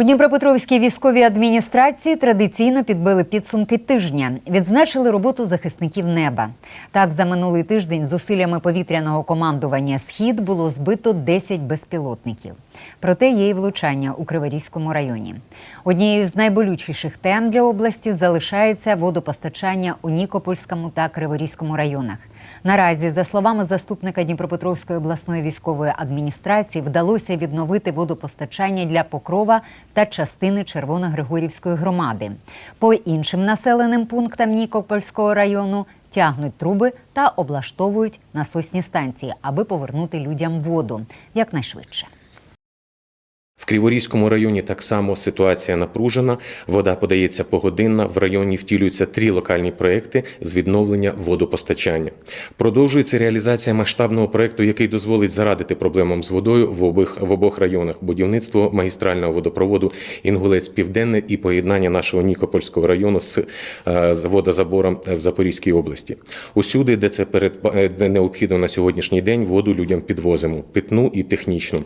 У Дніпропетровській військовій адміністрації традиційно підбили підсумки тижня, відзначили роботу захисників неба. Так, за минулий тиждень зусиллями повітряного командування Схід було збито 10 безпілотників. Проте є й влучання у Криворізькому районі. Однією з найболючіших тем для області залишається водопостачання у Нікопольському та Криворізькому районах. Наразі, за словами заступника Дніпропетровської обласної військової адміністрації, вдалося відновити водопостачання для Покрова та частини Червоногригорівської громади. По іншим населеним пунктам Нікопольського району тягнуть труби та облаштовують насосні станції, аби повернути людям воду якнайшвидше. Криворізькому районі так само ситуація напружена. Вода подається погодинна. В районі втілюються три локальні проекти з відновлення водопостачання. Продовжується реалізація масштабного проекту, який дозволить зарадити проблемам з водою в обох в обох районах: будівництво магістрального водопроводу Інгулець Південне і поєднання нашого Нікопольського району з, е, з водозабором в Запорізькій області. Усюди, де це перед необхідно на сьогоднішній день, воду людям підвозимо питну і технічну.